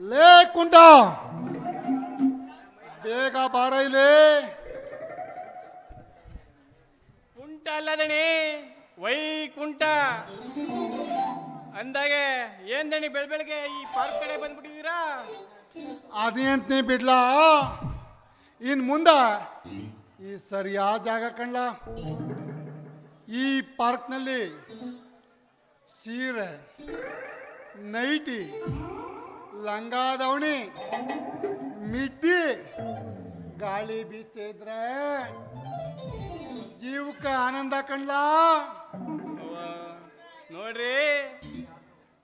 ಲೇ ಕುಂಟ ಬೇಗ ಬಾರ ಇಲ್ಲಿ. ಕುಂಟ ಅಲ್ಲದಣಿ ವೈಕುಂಠ ಅಂದಾಗೆ ಏನ್ ದಣಿ ಬೆಳ್ ಬೆಳಗ್ಗೆ ಈ ಪಾರ್ಕ್ ಕಡೆ ಬಂದ್ಬಿಟ್ಟಿದ್ದೀರಾ? ಅದೇಂತನೇ ಬಿಡ್ಲಾ? ಇನ್ ಮುಂದ ಈ ಸರಿಯಾದ ಜಾಗ ಕಣ್ಲ. ಈ ಪಾರ್ಕ್ನಲ್ಲಿ ಸೀರೆ ನೈಟಿ ಲಂಗಾದವಣಿ ದಾವಣಿ ಮಿಡ್ಡಿ ಗಾಳಿ ಬೀಸ್ತಿದ್ರೆ ಜೀವಕ್ಕೆ ಆನಂದ ಕಣ್ಲಾ. ನೋಡ್ರಿ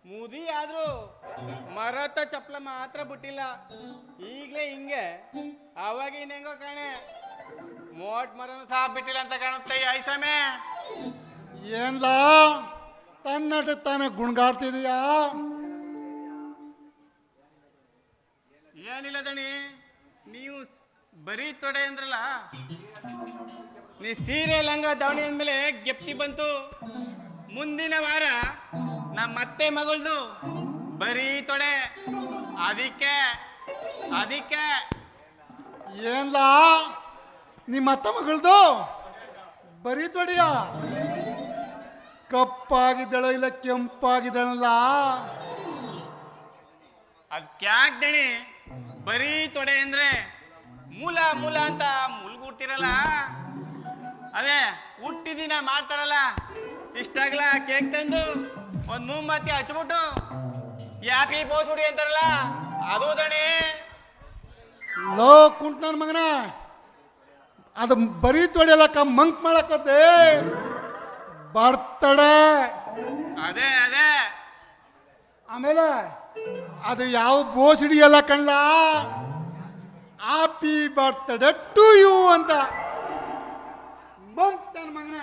ಮುದಿ ಆದ್ರೂ ಮರತ ಚಪ್ಪಲ ಮಾತ್ರ ಬಿಟ್ಟಿಲ್ಲ. ಈಗಲೇ ಹಿಂಗೆ ಅವಾಗ ಇನ್ನೆಂಗೋ ಕಾಣೆ ಮೋಟ್ ಮರನು ಸಹ ಬಿಟ್ಟಿಲ್ಲ ಅಂತ ಕಾಣುತ್ತೆ ಐಸಮೆ. ಏನ್ಲ? ತನ್ನಟ ತಾನ ಗುಣಗಾಡ್ತಿದೀಯಾ? ಏನಿಲ್ಲ ದಣಿ ನೀವು ಬರೀ ತೊಡೆ ಅಂದ್ರಲ್ಲ ನೀ ಸೀರೆ ಲಂಗ ದಾವಣಿ ಅಂದ್ಮೇಲೆ ಗೆಪ್ತಿ ಬಂತು. ಮುಂದಿನ ವಾರ ನಮ್ಮ ಅತ್ತೆ ಮಗಳದು ಬರೀ ತೊಡೆ. ಅದಕ್ಕೆ ಅದಕ್ಕೆ. ಏನ್ಲಾ? ನಿಮ್ಮ ಅತ್ತ ಮಗಳದು ಬರೀ ತೊಡಿಯ? ಕಪ್ಪಾಗಿದ್ದಳ ಇಲ್ಲ ಕೆಂಪಾಗಿದ್ದಳಲ್ಲ. ಅದಕ್ಕೆ ಯಾಕೆ ದಣಿ ಬರೀ ತೊಡೆ ಅಂದ್ರೆ ಮೂಲ ಮೂಲ ಅಂತ ಮುಲ್ಗೂಡ್ತಿರಲ್ಲ? ಅದೇ ಹುಟ್ಟಿದಿನ ಮಾಡ್ತಾರಲ್ಲ? ಇಷ್ಟಾಗ್ಲ ಕೇಕ್ ತಂದು ಒಂದ್ ಮೂಂಬತ್ತಿ ಹಚ್ಬಿಟ್ಟು ಯಾಪಿ ಬೋಸುಡಿ ಅಂತಾರಲ್ಲ ಅದು ದಣಿ. ಲೋ ಕುಂಟ್ ನನ್ನ ಮಗನ. ಅದು ಬರೀ ತೊಡೆಯಲ್ಲ ಕ ಮಂಕ್ ಮಾಡಕತ್ತೆ. ಬರ್ತಡೆ ಅದೇ ಅದೇ. ಆಮೇಲೆ ಅದು ಯಾವ ಬೋಸ್ ಹಿಡಿಯಲ್ಲ ಕಣ್ಲ? ಹ್ಯಾಪಿ ಬರ್ತ್ಡೇ ಟು ಯು ಅಂತ. ಬಂತ ನನ್ನ ಮಗನ.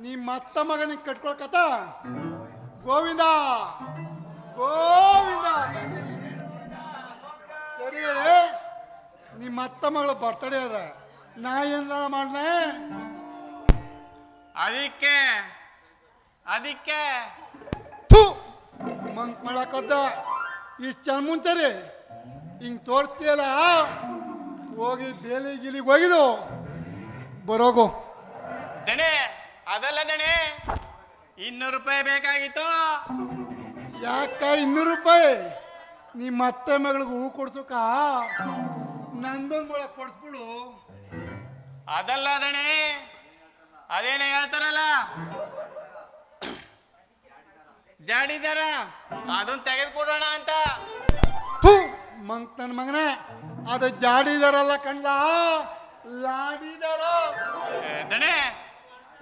ನಿಮ್ಮ ಅತ್ತ ಮಗನಿಗೆ ಕಟ್ಕೊಳಕತ್ತ? ಗೋವಿಂದ. ಗೋವಿಂದ. ಸರಿ ನಿಮ್ಮ ಅತ್ತ ಮಗಳು ಬರ್ತಡೇ ಅದ. ನಾ ಏನ ಮಾಡ್ದೆ? ಅದಕ್ಕೆ ಅದಕ್ಕೆ. ಥು ಮಂಕ್ ಮಾಡಾಕದ್ದ ಇಷ್ಟು ಜನ ಮುಂಚೆ ರೀ ಹಿಂಗೆ ತೋರಿಸ್ತೀಯಲ್ಲ ಹೋಗಿ ಬೇಲಿ ಗಿಲಿಗೆ ಹೋಗಿದು ಬರೋಗು. ದಣೆ ಅದಲ್ಲ ದಣೆ ಇನ್ನೂರು ರೂಪಾಯಿ ಬೇಕಾಗಿತ್ತು. ಯಾಕ ಇನ್ನೂರು ರೂಪಾಯಿ? ನಿಮ್ಮ ಅತ್ತೆ ಮಗಳಿಗೆ ಹೂ ಕೊಡ್ಸೋಕ? ನಂದೊಂದು ಮೊಳ ಕೊಡ್ಸ್ಬಿಡು. ಅದಲ್ಲ ದಣೆ ಅದೇನೇ ಹೇಳ್ತಾರಲ್ಲ? ಜಾಡಿದಾರ? ಅದನ್ನ ತೆಗೆದುಕೊಡೋಣ ಅಂತ. ಮಂಕ್ ನನ್ನ ಮಗನ ಅದು ಜಾಡಿದಾರಲ್ಲ ಕಂಡ ಲಾಡಿದಾರ. ದಣೆ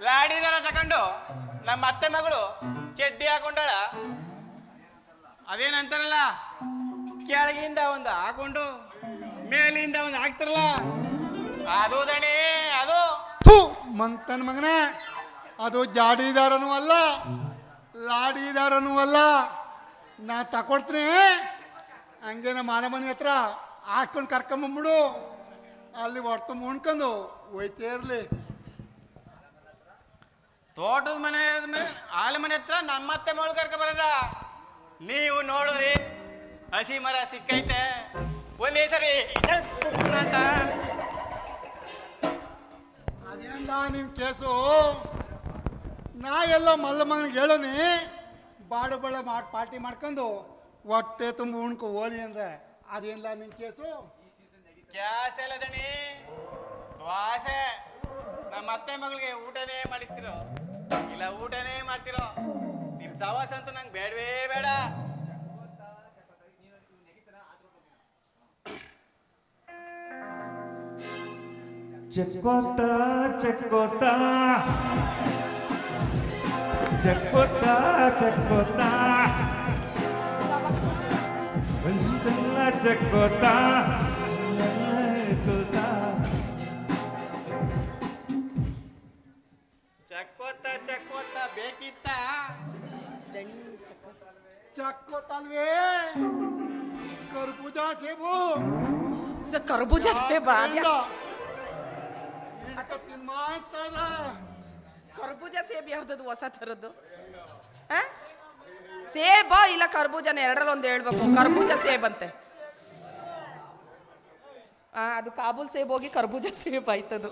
ಲಾಡಿದಾರ ತಕೊಂಡು ನಮ್ಮ ಅತ್ತೆ ಮಗಳು ಚಡ್ಡಿ ಹಾಕೊಂಡಾಳ. ಅದೇನಂತಾರಲ್ಲ? ಕೆಳಗಿಂದ ಒಂದು ಹಾಕೊಂಡು ಮೇಲಿಂದ ಒಂದು ಹಾಕ್ತಾರಲ್ಲ. ಅದು ದಣೆ ಅದು ಮಗನೇ, ಅದು ಜಾಡಿದಾರನೂ ಅಲ್ಲ, ಲಾಡಿದಾರನೂ ಅಲ್ಲ. ನಾ ತಕೊಡ್ತೀನಿ. ಹಂಗೆ ನಮ್ಮ ಮಾನ ಮನೆ ಹತ್ರ ಹಾಸ್ಕೊಂಡು ಕರ್ಕೊಂಬಂಬಿಡು ಅಲ್ಲಿ ಹೊರ್ತು ಮುಣ್ಕೊಂಡು ಹೋಯ್ತೇ ಇರಲಿ. ತೋಟದ ಮನೆ ಆಲ ಮನೆ ಹತ್ರ ನಮ್ಮ ಮತ್ತೆ ಮಗಳು ಕರ್ಕ ಬರದ? ನೀವು ನೋಡ್ರಿ, ಹಸಿ ಮರ ಸಿಕ್ಕೈತೆ. ಒಂದೇ ಸರಿ. ನಿಮ್ಮ ನಿನ್ನ ಕೇಸು? ನಾ ಎಲ್ಲ ಮಲ್ಲ ಮಗನಿಗೆ ಹೇಳೋನಿ, ಬಾಡು ಬಳ ಮಾಡಿ ಪಾರ್ಟಿ ಮಾಡ್ಕೊಂಡು ಹೊಟ್ಟೆ ತುಂಬ ಉಣ್ಕೊ ಓಲಿ ಅಂದ್ರೆ. ಅದೇನಿಲ್ಲ ನಿನ್ನ ಕೇಸು? ಕ್ಯಾಸ್ ನಮ್ಮ ಅತ್ತೆ ಮಗಳಿಗೆ ಊಟನೇ ಮಾಡಿಸ್ತಿರೋ. ಇಲ್ಲ ಊಟನೇ ಮಾಡ್ತಿರೋ. ನಿಮ್ ಸವಾಸ ಅಂತೂ ನಂಗೆ ಬೇಡವೇ ಬೇಡ. चकोता चकोता। चकोता चकोता। बंदला चकोता। तोता चकोता चकोता। बेकित्त ದಣಿ ಚಕ್ಕ ಚಕ್ಕೋತಲ್ವೇ ಕರ್ಬೂಜ ಸೇಬು ಸೊ ಕರ್ಬೂಜ ಸೇಬಾ ಬೇಡ. ಕರ್ಬೂಜ ಸೇಬ್ ಯಾವ್ದದು ಹೊಸ ಥರದ್ದು? ಸೇಬ ಇಲ್ಲ ಕರ್ಬೂಜನ? ಎರಡರಲ್ಲಿ ಒಂದು ಹೇಳ್ಬೇಕು. ಕರ್ಬೂಜ ಸೇಬಂತೆ. ಆ, ಅದು ಕಾಬೂಲ್ ಸೇಬ್ ಹೋಗಿ ಕರ್ಬೂಜ ಸೇಬ್ ಆಯ್ತದು.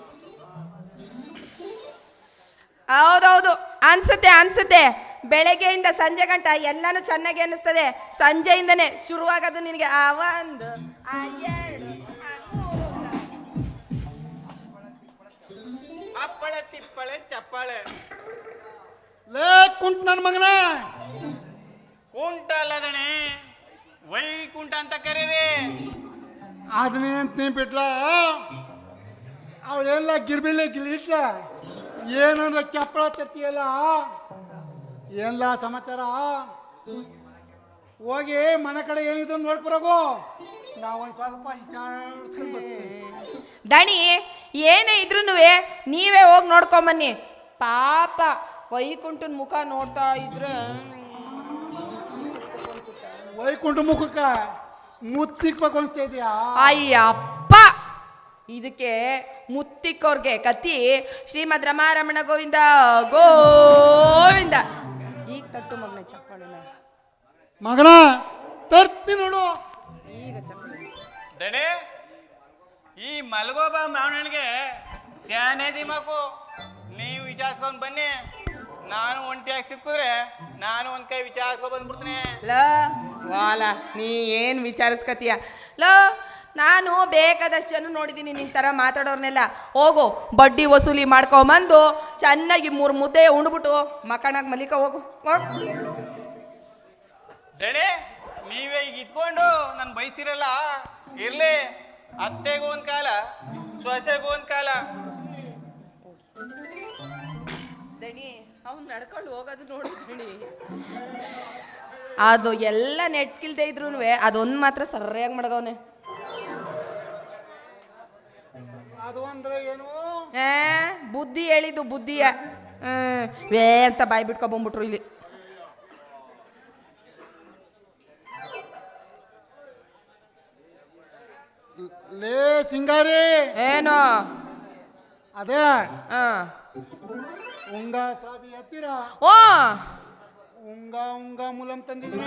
ಹೌದೌದು. ಅನ್ಸುತ್ತೆ ಅನ್ಸುತ್ತೆ. ಬೆಳಗ್ಗೆಯಿಂದ ಸಂಜೆ ಗಂಟ ಎಲ್ಲಾನು ಚೆನ್ನಾಗಿ ಅನ್ನಿಸ್ತದೆ. ಸಂಜೆಯಿಂದನೇ ಶುರುವಾಗದು ನಿನಗೆ ಆ ಒಂದು, ಆ ಎರಡು. ತಿಪ್ಪಳೆ ಚಪ್ಪಾಳೆ. ಲೇ ಕುಂಟ್ ನನ್ನ ಮಗನ. ಕುಂಟ ಅಲ್ಲದಣೆ ವೈಕುಂಠ ಅಂತ ಕರೀರಿ. ಅದನ್ನೇನು ಬಿಟ್ಲಾ? ಅವಳೆಲ್ಲ ಗಿರ್ಬಿಲ್ಲ ಗಿಲಿಟ್ಲ? ಏನಂದ್ರ ಚಪ್ಪಳ ತತ್ತಿಯಲ್ಲ ಎಲ್ಲ ಸಮಾಚಾರ? ಹೋಗಿ ಮನೆ ಕಡೆ ಏನಿದೆ ನೋಡ್ಬರೋಗು ನಾವೊಂದು ಸ್ವಲ್ಪ ವಿಚಾರಿಸ್ಕೊಂಡು ಬರ್ತೀವಿ. ದಣಿ ಏನೇ ಇದ್ರೂ ನೀವೇ ಹೋಗಿ ನೋಡ್ಕೊಂಬನ್ನಿ. ಪಾಪ ವೈಕುಂಠನ ಮುಖ ನೋಡ್ತಾ ಇದ್ರೆ ವೈಕುಂಠ ಮುಖಕ್ಕೆ ಮುತ್ತಿಕ್ಬೇಕು ಇದೆಯಾ? ಅಯ್ಯಪ್ಪ! ಇದಕ್ಕೆ ಮುತ್ತಿಕ್ಕೋರ್ಗೆ ಕತಿ ಶ್ರೀಮದ್ ರಮಾರಮಣ ಗೋವಿಂದ ಗೋವಿಂದ. ಈಗ ತಟ್ಟು ಮಗನ ಚಪ್ಪಾಳೆನ ಮಗನ ತರ್ತಿ ನೋಡು. ಈಗ ಚಪ್ಪಾಳೆ ದಣೆ ಈ ಮಲಗೋಬ ಮಾವನಿಗೆ ಸ್ಯಾನೆ ದಿಮಾಕು. ನೀವು ವಿಚಾರಿಸ್ಕೊಂಡ್ ಬನ್ನಿ. ನಾನು ಒಂಟಿಯಾಗಿ ಸಿಕ್ಕಿದ್ರೆ ನಾನು ಒಂದ್ ಕೈ ವಿಚಾರಿಸ್ಕೊಂಡ್ ಬಂದ್ಬಿಡ್ತೀನಿ. ಲ ವಾಲ ನೀ ಏನು ವಿಚಾರಿಸ್ಕತೀಯ ಲೋ ನಾನು ಬೇಕಾದಷ್ಟು ಜನ ನೋಡಿದ್ದೀನಿ ನಿನ್ನ ಥರ ಮಾತಾಡೋರ್ನೆಲ್ಲ. ಹೋಗು ಬಡ್ಡಿ ವಸೂಲಿ ಮಾಡ್ಕೊಂಬಂದು ಚೆನ್ನಾಗಿ ಮೂರು ಮುದ್ದೆ ಉಂಡ್ಬಿಟ್ಟು ಮಕ್ಕಣಾಗ ಮಲಿಕ ಹೋಗು. ಹೋಗ್ ನೀವೇ ಈಗ ಇದ್ಕೊಂಡು ನಾನು ಬೈತಿರಲ್ಲ? ಇರ್ಲಿ. ಅತ್ತೆಗೂ ಒಂದ್ ಕಾಲ ಸೊಸೆಗೂ ಒಂದ್ ಕಾಲ. ದಣಿ ಅವ್ನು ನಡ್ಕೊಂಡು ಹೋಗೋದು ನೋಡಿ ದಣಿ. ಅದು ಎಲ್ಲ ನೆಟ್ಕಿಲ್ದೆ ಇದ್ರು ಅದೊಂದು ಮಾತ್ರ ಸರಿಯಾಗಿ ಮಡಗವನೆ. ಅದು ಅಂದ್ರೆ ಏನು? ಏ ಬುದ್ಧಿ ಹೇಳಿದ್ದು ಬುದ್ಧಿಯ. ಹ್ಮ್, ವೇ ಅಂತ ಬಾಯ್ ಬಿಟ್ಕೊಬಂದ್ಬಿಟ್ರು ಇಲ್ಲಿ. ಲೇ ಸಿಂಗಾರಿ. ಏನು? ಅದೇ. ಹಾ. ಉಂಗ ಸಾಬಿ ಹತ್ತಿರ. ಓ! ಉಂಗ ಉಂಗ ಮೂಲಂ ತಂದಿದ್ದೀನಿ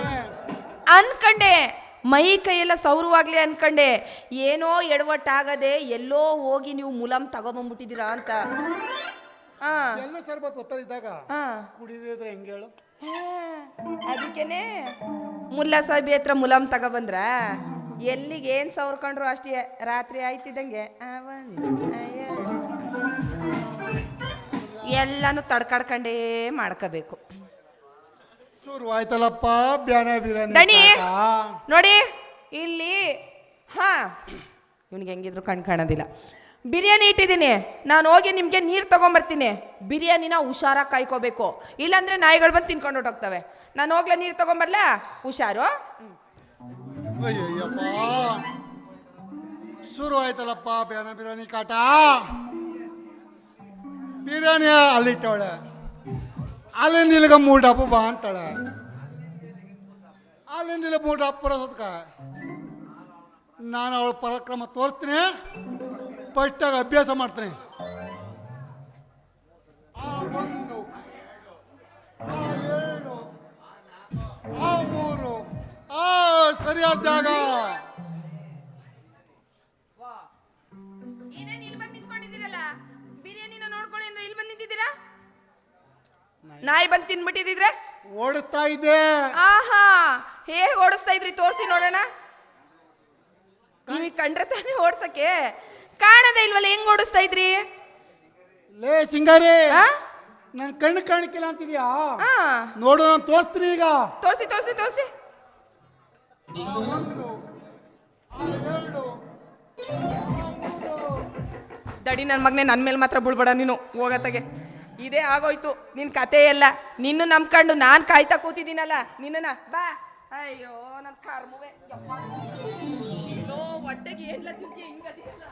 ಅನ್ಕಂಡೆ. ಮೈ ಕೈಯೆಲ್ಲ ಸೌರವಾಗ್ಲಿ ಅನ್ಕಂಡೆ. ಏನೋ ಎಡವಟ್ಟಾಗದೆ ಎಲ್ಲೋ ಹೋಗಿ ನೀವು ಮುಲಾಮ್ ತಗೊಂಬಂದ್ಬಿಟ್ಟಿದ್ದೀರಾ ಅಂತ. ಹಾ. ಎಲ್ಲ ಸರ್ಬತ್ ಒತ್ತರ ಇದ್ದಾಗ. ಕುಡಿದಿದ್ರೆ ಹೆಂಗೆ ಹೇಳು? ಅದಕ್ಕೇನೆ ಮುಲ್ಲಾ ಸಾಹೇಬಿ ಹತ್ರ ಮುಲಾಮ್ ತಗೊಬಂದ್ರ? ಎಲ್ಲಿಗೆ ಏನ್ ಸವರ್ಕೊಂಡ್ರು ಅಷ್ಟೇ ರಾತ್ರಿ ಆಯ್ತಿದ್ದಂಗೆ? ಎಲ್ಲಾನು ತಡ್ಕಡ್ಕಂಡೇ ಮಾಡ್ಕೋಬೇಕು. ಶುರು ಆಯ್ತಲ್ಲಪ್ಪ ಬ್ಯಾನ ಬಿರಿಯಾನಿ ದಣಿ ನೋಡಿ ಇಲ್ಲಿ ಹಾ. ಇವನ್ಗೆ ಹೆಂಗಿದ್ರು ಕಣ್ ಕಾಣೋದಿಲ್ಲ. ಬಿರಿಯಾನಿ ಇಟ್ಟಿದ್ದೀನಿ. ನಾನು ಹೋಗಿ ನಿಮಗೆ ನೀರು ತಗೊಂಬರ್ತೀನಿ. ಬಿರಿಯಾನಿನ ಹುಷಾರಾಗಿ ಕಾಯ್ಕೋಬೇಕು. ಇಲ್ಲಾಂದ್ರೆ ನಾಯಿಗಳು ಬಂದು ತಿನ್ಕೊಂಡು ಹೊಟ್ಟೋಗ್ತವೆ ನಾನು ಹೋಗ್ಲಾ ನೀರು ತಗೊಂಬರ್ಲಾ? ಹುಷಾರು? ಅಯ್ಯಯ್ಯಪ್ಪ. ಶುರು ಆಯ್ತಲ್ಲಪ್ಪ ಬೇನ ಬಿರಿಯಾನಿ ಕಾಟ. ಬಿರಿಯಾನಿ ಅಲ್ಲಿಟ್ಟವಳೆ ಅಲ್ಲಿಂದ ಇಲ್ಲಿಗ ಮೂರು ಡಬ್ಬು ಬಾ ಅಂತಾಳೆ. ಅಲ್ಲಿಂದ ಇಲ್ಲಿ ಮೂರು ಡಬ್ಬು ಬರೋದಕ್ಕ ನಾನು ಅವಳ ಪರಾಕ್ರಮ ತೋರಿಸ್ತೀನಿ ಫಸ್ಟಾಗಿ ಅಭ್ಯಾಸ ಮಾಡ್ತೀನಿ. ನಿಂತಿದ್ದೀರಾ? ನಾಯಿ. ಬಂದು ತಿನ್ಬಿಟ್ಟಿದ್ರೆ ಓಡಿಸ್ತಾ ಇದ್ದೆ ಆಹಾ ಹೇಗೆ ಓಡಿಸ್ತಾ ಇದ್ರಿ ತೋರಿಸಿ ನೋಡೋಣ. ನಿಮಗೆ ಕಂಡ್ರೆ ತಾನೇ ಓಡ್ಸಕ್ಕೆ. ಕಾಣದ ಇಲ್ವಲ್ಲ ಹೆಂಗ್ ಓಡಿಸ್ತಾ ಇದ್ರಿ? ಲೇ ಸಿಂಗಾರಿ? ನನ್ ಕಣ್ಣು ಕಾಣಿಕಿಲ್ಲ ಅಂತಿದ್ಯಾ? ನೋಡು ನಾನು ತೋರಿಸ್ತೀನಿ ಈಗ. ತೋರ್ಸಿ ತೋರ್ಸಿ ತೋರ್ಸಿ. ದಡಿ ನನ್ನ ಮಗನೇ ನನ್ನ ಮೇಲೆ ಮಾತ್ರ ಬುಳ್ಬಡ ನೀನು, ಹೋಗತ್ತಾಗೆ. ಇದೇ ಆಗೋಯ್ತು, ನಿನ್ ಕತೆ ಎಲ್ಲ ನಿನ್ನು ನಂಬ್ಕೊಂಡು ನಾನು ಕಾಯ್ತಾ ಕೂತಿದ್ದೀನಲ್ಲ ನಿನ್ನನ ಬಾ. ಅಯ್ಯೋ ನನ್ನ ಕಾರ್ಮುವೆ ಹೊಟ್ಟೆಗೆ ಏನ್ಲ ತಿಂತೀಯ ಹಿಂಗದಿಯಲ್ಲ?